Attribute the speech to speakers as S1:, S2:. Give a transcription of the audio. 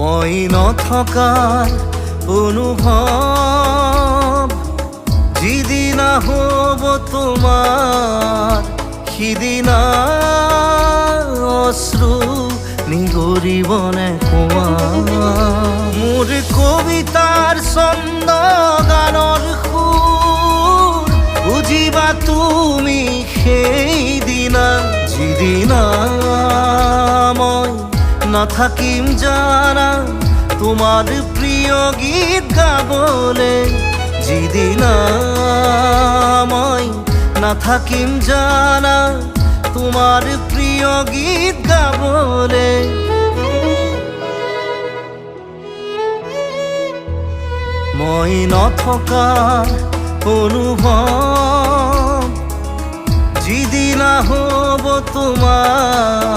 S1: মই নথকাৰ অনুভৱ যিদিনা হ'ব তোমাৰ সিদিনা অশ্ৰু নিগৰিবনে কোৱা মোৰ কবিতাৰ ছন্দ গানৰ সুৰ বুজিবা তুমি সেইদিনা যিদিনা মই নাথাকিম জানা তোমাৰ প্ৰিয় গীত গাবলে যিদিনা মই নাথাকিম জানা তোমাৰ প্ৰিয় গীত গাবলে। মই নথকা অনুভৱ যিদিনা হ'ব তোমাৰ